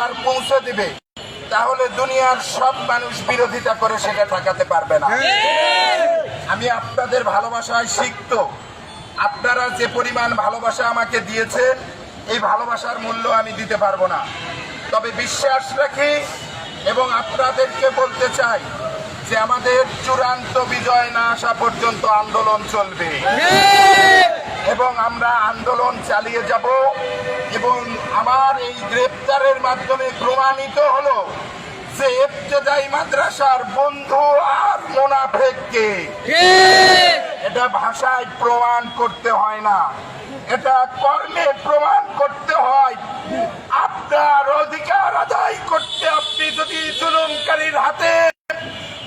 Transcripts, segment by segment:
পার পৌঁছে দিবে, তাহলে দুনিয়ার সব মানুষ বিরোধিতা করে সেটা ঠেকাতে পারবে না। আমি আপনাদের ভালোবাসায় শিখত আপনারা যে পরিমাণ ভালোবাসা আমাকে দিয়েছেন এই ভালোবাসার মূল্য আমি দিতে পারব না। তবে বিশ্বাস রাখি এবং আপনাদেরকে বলতে চাই যে আমাদের চূড়ান্ত বিজয় না আসা পর্যন্ত আন্দোলন চলবে। এবং আমরা আন্দোলন চালিয়ে যাব এবং আমার এই গ্রেপ্তারের মাধ্যমে প্রমাণিত হলো যে ইবতেদায়ী মাদ্রাসার বন্ধু আর মোনাফেককে। এটা ভাষায় প্রমাণ করতে হয় না। এটা কর্মে প্রমাণ করতে হয়। আপনার অধিকার আদায় করতে আপনি যদি জুলুমকারীর হাতে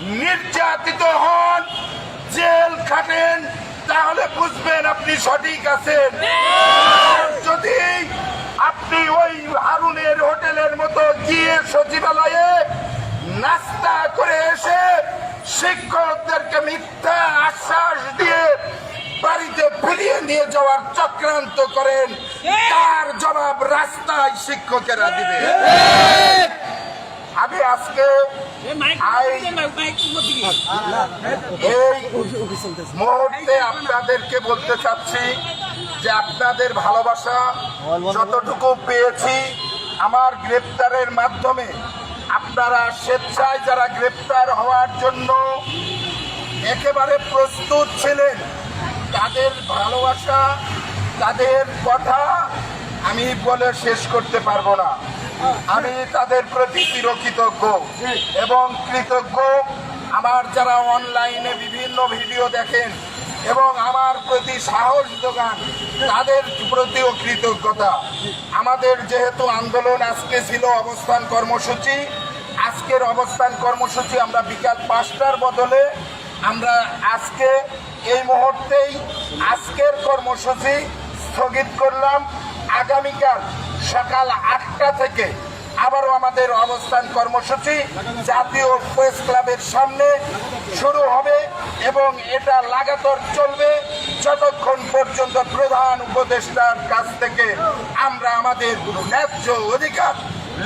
নির্যাতিত হন জেল খাটেন তাহলে বুঝবেন আপনি সঠিক আছেন। যদি আপনি ওই হারুনের হোটেলের মতো গিয়ে সচিবালয়ে নাস্তা করে এসে শিক্ষকদেরকে মিথ্যা আশ্বাস দিয়ে বাড়িতে ফিরিয়ে নিয়ে যাওয়ার চক্রান্ত করেন, তার জবাব রাস্তায় শিক্ষকেরা দিবে। আজকে এই মুহূর্তে আপনাদেরকে বলতে চাচ্ছি যে আপনাদের ভালোবাসা যতটুকু পেয়েছি আমার গ্রেপ্তারের মাধ্যমে। আপনারা স্বেচ্ছায় যারা গ্রেপ্তার হওয়ার জন্য একেবারে প্রস্তুত ছিলেন তাদের ভালোবাসা তাদের কথা আমি বলে শেষ করতে পারব না। আমি তাদের প্রতি চিরকৃতজ্ঞ এবং কৃতজ্ঞ আমার যারা অনলাইনে বিভিন্ন ভিডিও দেখেন এবং আমার প্রতি সাহস যোগান তাদের প্রতিও কৃতজ্ঞতা। আমাদের যেহেতু আন্দোলন আজকে ছিল অবস্থান কর্মসূচি আজকের অবস্থান কর্মসূচি আমরা বিকাল পাঁচটার বদলে আমরা আজকে এই মুহূর্তেই আজকের কর্মসূচি স্থগিত করলাম। আগামীকাল সকাল আটটা থেকে আবারও আমাদের অবস্থান কর্মসূচি। জাতীয় প্রেস ক্লাবের সামনে শুরু হবে এবং এটা লাগাতার চলবে। যতক্ষণ পর্যন্ত প্রধান উপদেষ্টার কাছ থেকে আমরা আমাদের ন্যায্য অধিকার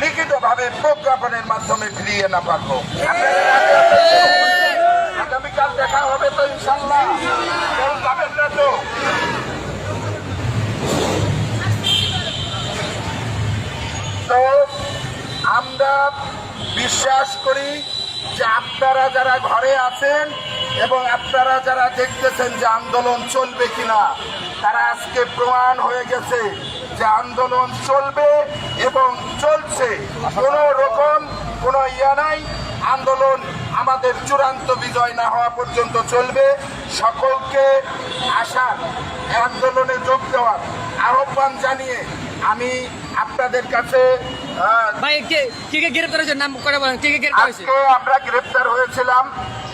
লিখিতভাবে প্রজ্ঞাপনের মাধ্যমে ফিরিয়ে না পারব আগামীকাল দেখা হবে তো ইনশাল্লাহ কেউ যাবেন না তো তো আমরা বিশ্বাস করি যে আপনারা যারা ঘরে আছেন এবং আপনারা যারা দেখতেছেন যে আন্দোলন চলবে কিনা, তারা আজকে প্রমাণ হয়ে গেছে যে আন্দোলন চলবে এবং চলছে। কোনো রকম কোনো ইয়া নাই। আন্দোলন আমাদের চূড়ান্ত বিজয় না হওয়া পর্যন্ত চলবে। সকলকে আসার আন্দোলনে যোগ দেওয়ার আহ্বান জানিয়ে আমি আপনাদের কাছে আহ, ভাই কে কে কে হয়েছে? নাম করে বলেন কে কে গ্রেপ্তার হয়েছে? আমরা গ্রেপ্তার হয়েছিলাম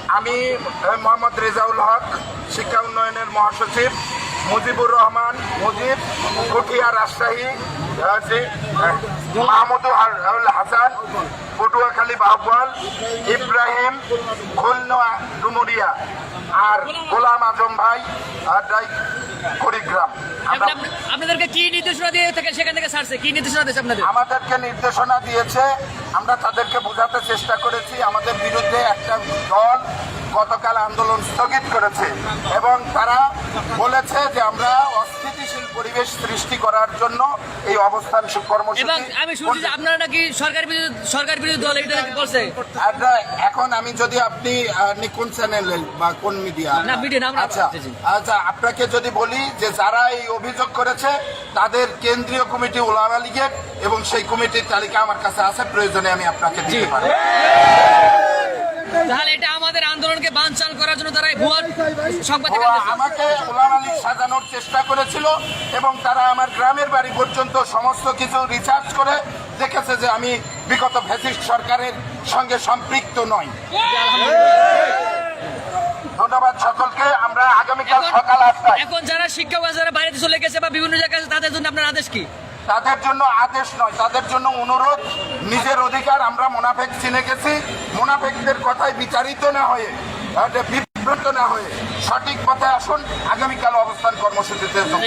আমি মোহাম্মদ রেজাউল হক শিক্ষা উন্নয়নের মহাসচিব মুজিবুর রহমান মুজিব কুঠিয়া রাজশাহী মাহমুদুল হাসান পটুয়াখালী বাহবাল ইব্রাহিম খুলনা ডুমুরিয়া আর গোলাম আজম আর কুড়িগ্রাম আপনাদেরকে কি নির্দেশনা দিয়ে থেকে সেখান থেকে ছাড়ছে কি নির্দেশনা দিয়েছে আপনাদের? আমাদেরকে নির্দেশনা দিয়েছে। আমরা তাদেরকে বোঝাতে চেষ্টা করেছি। আমাদের বিরুদ্ধে একটা দল গতকাল আন্দোলন স্থগিত করেছে। এবং তারা বলেছে যে আমরা অস্থিতিশীল পরিবেশ সৃষ্টি করার জন্য এই অবস্থান এবং আমি শুনছি যে আপনারা নাকি সরকার বিরোধী সরকার বিরোধী দল এটা নাকি বলছে? আমরা এখন আমি যদি আপনি কোন চ্যানেলে বা কোন মিডিয়া না, media না, আচ্ছা। আচ্ছা আপনাকে যদি বলি যে যারা এই অভিযোগ করেছে তাদের কেন্দ্রীয় কমিটি ওলামা লীগের এবং সেই কমিটির তালিকা আমার কাছে আছে প্রয়োজনে আমি আপনাকে দিতে পারি। তাহলে এটা আমাদের আন্দোলনকে বানচাল করার জন্য তারা ভুয়া সংবাদ আমাকে ওলামা সাজানোর চেষ্টা করেছিল এবং তারা আমার গ্রামের বাড়ি পর্যন্ত সমস্ত কিছু রিসার্চ করে দেখেছে যে আমি বিগত ফ্যাসিস্ট সরকারের সঙ্গে সম্পৃক্ত নই। ধন্যবাদ সকলকে আমরা আগামীকাল সকাল আটটায়। এখন যারা শিক্ষক যারা বাইরে চলে গেছে বা বিভিন্ন জায়গায় তাদের জন্য আপনার আদেশ কি? তাদের জন্য আদেশ নয় তাদের জন্য অনুরোধ নিজের অধিকার আমরা মোনাফেক চিনে গেছি। মোনাফেকদের কথায় বিচারিত না হয়ে বিভ্রান্ত না হয়ে সঠিক পথে আসুন আগামীকাল অবস্থান কর্মসূচিতে যোগ